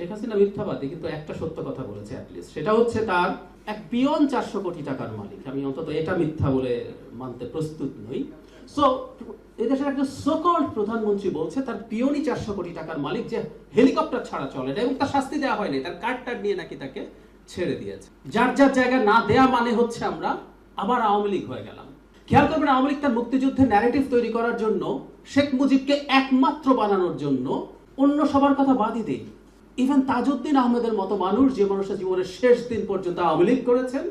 শেখ হাসিনা মিথ্যাবাদী, কিন্তু একটা সত্য কথা বলেছে অ্যাটলিস্ট সেটা হচ্ছে তার এক পিয়ন চারশো কোটি টাকার মালিক। আমি অন্তত এটা মিথ্যা বলে মানতে প্রস্তুত নই। সো এদেশের একজন সকল প্রধানমন্ত্রী বলছে, তার চারশো কোটি টাকার মালিক যে হেলিকপ্টার ছাড়া চলে না এবং তার শাস্তি দেওয়া হয়নি, তার কার্ড নিয়ে নাকি তাকে ছেড়ে দিয়েছে। যার যার জায়গা না দেয়া মানে হচ্ছে আমরা আবার আওয়ামী লীগ হয়ে গেলাম। খেয়াল করবেন, আওয়ামী লীগ তার মুক্তিযুদ্ধের ন্যারেটিভ তৈরি করার জন্য শেখ মুজিবকে একমাত্র বানানোর জন্য অন্য সবার কথা বাদই দেই ইভেন তাজউদ্দিন আহমেদের মতো মানুষ যে মানুষের জীবনের শেষ দিন পর্যন্ত আওয়ামী লীগ করেছেন,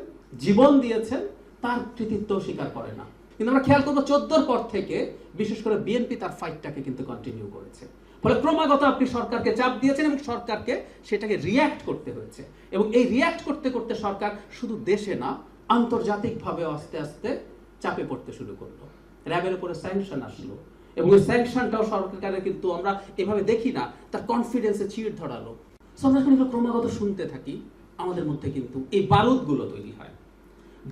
জীবন দিয়েছেন, তার কৃতিত্ব স্বীকার করে না। কিন্তু আমরা খেয়াল করব চোদ্দোর পর থেকে বিশেষ করে বিএনপি তার ফাইটটাকে কিন্তু কন্টিনিউ করেছে। ফলে ক্রমাগত আপনি সরকারকে চাপ দিয়েছেন এবং সরকারকে সেটাকে রিয়্যাক্ট করতে হয়েছে। এবং এই রিয়্যাক্ট করতে করতে সরকার শুধু দেশে না আন্তর্জাতিকভাবে আস্তে আস্তে চাপে পড়তে শুরু করল। র্যাবের উপরে স্যাংশন আসলো। এবং ওই স্যাংশনটাও সরকারের কিন্তু আমরা এভাবে দেখি না, তার কনফিডেন্সে চিড় ধরালো। আমরা যখন ক্রমাগত শুনতে থাকি, আমাদের মধ্যে কিন্তু এই বারুদগুলো তৈরি হয়।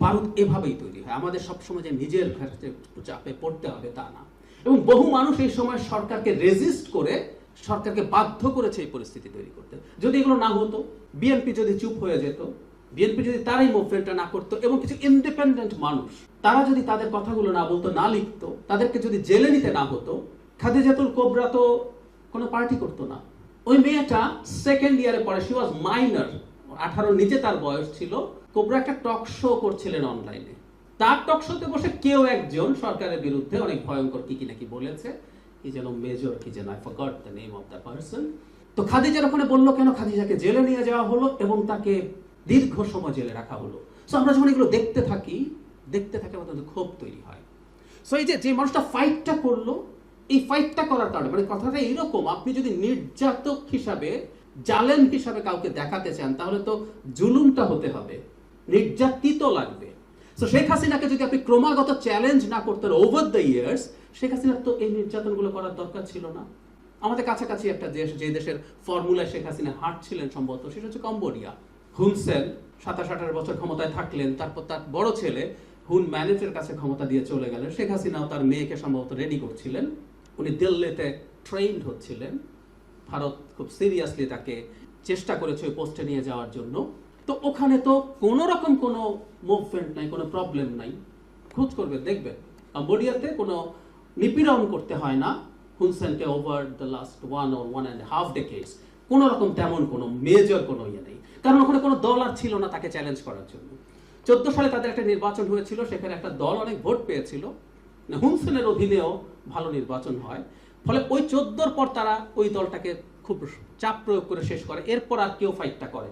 বারুদ এভাবেই তৈরি হয়। আমাদের সবসময় যে নিজের চাপে পড়তে হবে তা না। এবং বহু মানুষ এই সময় সরকারকে রেজিস্ট করে সরকারকে বাধ্য করেছে এই পরিস্থিতি তৈরি করতে। যদি এগুলো না হতো, বিএনপি যদি চুপ হয়ে যেত বিএনপি যদি তারাই মুভমেন্টটা না করতো এবং কিছু ইন্ডিপেন্ডেন্ট মানুষ, তারা যদি তাদের কথাগুলো না বলতো, না লিখতো, তাদেরকে যদি জেলে নিতে না হতো, খাদিজাতুল কোবরা তো কোনো পার্টি করতো না। ওই মেয়েটা সেকেন্ড ইয়ারে পড়ে শি ওয়াজ মাইনার আঠারো নিচে তার বয়স ছিল। কোবরা একটা টক শো করছিলেন অনলাইনে তার টক শোতে বসে কেউ একজন সরকারের বিরুদ্ধে অনেক ভয়ঙ্কর কি কি নাকি বলেছে, কি যেন মেজর কি যেন I forgot the name of the person তো খাদিজার ওখানে বলল, কেন খাদিজাকে জেলে নিয়ে যাওয়া হলো? এবং তাকে দীর্ঘ সময় জেলে রাখা হলো। সো আমরা যখন এগুলো দেখতে থাকি দেখতে থাকি আমাদের ক্ষোভ তৈরি হয়। সো এই যে যে মানুষটা ফাইটটা করল, এই ফাইটটা করার কারণে মানে কথাটা এইরকম আপনি যদি নির্যাতক হিসাবে, জালেম হিসাবে কাউকে দেখাতে চান, তাহলে তো জুলুমটা হতে হবে। নির্যাতিত লাগবে। তো শেখ হাসিনাকে যদি আপনি ক্রমাগত চ্যালেঞ্জ না করতেন ওভার দ্য ইয়ার্স শেখ হাসিনার তো এই নির্যাতনগুলো করার দরকার ছিল না। আমাদের কাছাকাছি একটা দেশ, যে দেশের ফর্মুলায় শেখ হাসিনা হাঁটছিলেন সম্ভবত, সেটা হচ্ছে কম্বোডিয়া। হুনসেন সাতাশ আঠারো বছর ক্ষমতায় থাকলেন, তারপর তার বড় ছেলে হুন ম্যানেজের কাছে ক্ষমতা দিয়ে চলে গেলেন। শেখ হাসিনাও তার মেয়েকে সম্ভবত রেডি করছিলেন। উনি দিল্লিতে ট্রেন্ড হচ্ছিলেন। ভারত খুব সিরিয়াসলি তাকে চেষ্টা করেছে ওই পোস্টে নিয়ে যাওয়ার জন্য। তো ওখানে তো কোনো রকম কোনো মুভমেন্ট নাই, কোনো প্রবলেম নাই। খোঁজ করবে দেখবেন। কম্বোডিয়াতে কোনো নিপীড়ন করতে হয় না। হুনসেনকে over the last one or one and half decades কোনো রকম তেমন কোনো মেজর কোনো ইয়ে নেই। কারণ ওখানে কোনো দল আর ছিল না তাকে চ্যালেঞ্জ করার জন্য। চোদ্দ সালে তাদের একটা নির্বাচন হয়েছিল, সেখানে একটা দল অনেক ভোট পেয়েছিল। হুমসেনের হুনসেনের অধীনেও ভালো নির্বাচন হয়। ফলে ওই চোদ্দোর পর তারা ওই দলটাকে খুব চাপ প্রয়োগ করে শেষ করে। এরপর আর কেউ ফাইটটা করেনি।